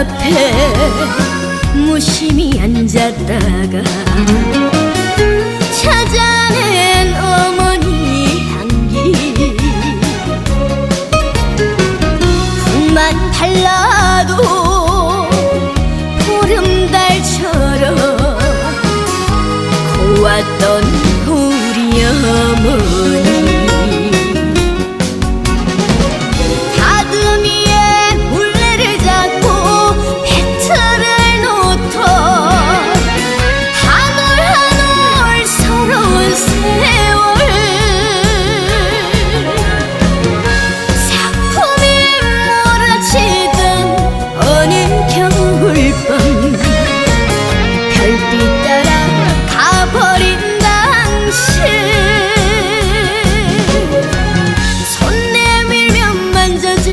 앞에 무심히 앉았다가 찾아낸 어머니 향기. 불만 달라도 보름달처럼 고왔던 우리 어머니